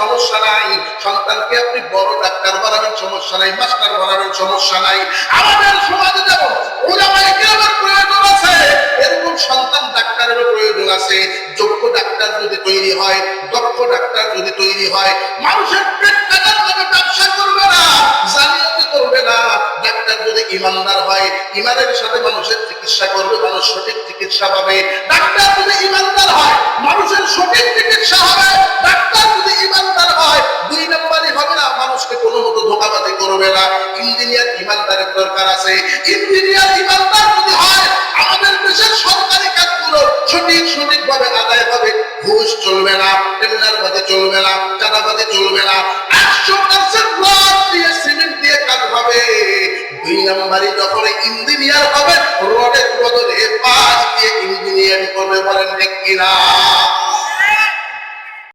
সমস্যা নাই। সন্তানকে আপনি বড় ডাক্তার বানাবেন, সমস্যা নাই। মাস্টার বানাবেন, সমস্যা নাই। আমাদের সমাজে যেমন সন্তান ডাক্তারেরও প্রয়োজন আছে। যোগ্য ডাক্তার যদি তৈরি হয়, দক্ষ ডাক্তার যদি তৈরি হয়, মানুষের ব্যবসা করবে না, জালিয়াতি করবে না। ডাক্তার যদি ইমানদার হয়, ইমানের সাথে মানুষের চিকিৎসা করবে, মানুষ সঠিক চিকিৎসা পাবে। ডাক্তার যদি ইমানদার হয় মানুষের করবে না ইঞ্জিনিয়ার ইমানদারের দরকার আছে। ইঞ্জিনিয়ার ইমানদার যদি হয়, আমাদের দেশের সরকারি কাজগুলো সঠিক সঠিক ভাবে আদায় হবে। ঘুষ চলবে না টেন্ডারবাজি চলবে না চাঁদাবাজি চলবে না একশো পার্সেন্ট রড দিয়ে সিমেন্ট দিয়ে কাজ হবে। দুই নম্বরই যখন ইঞ্জিনিয়ার হবে, রডের বদলে বাস দিয়ে ইঞ্জিনিয়ারিং করবে বলেন ঠিক কিনা?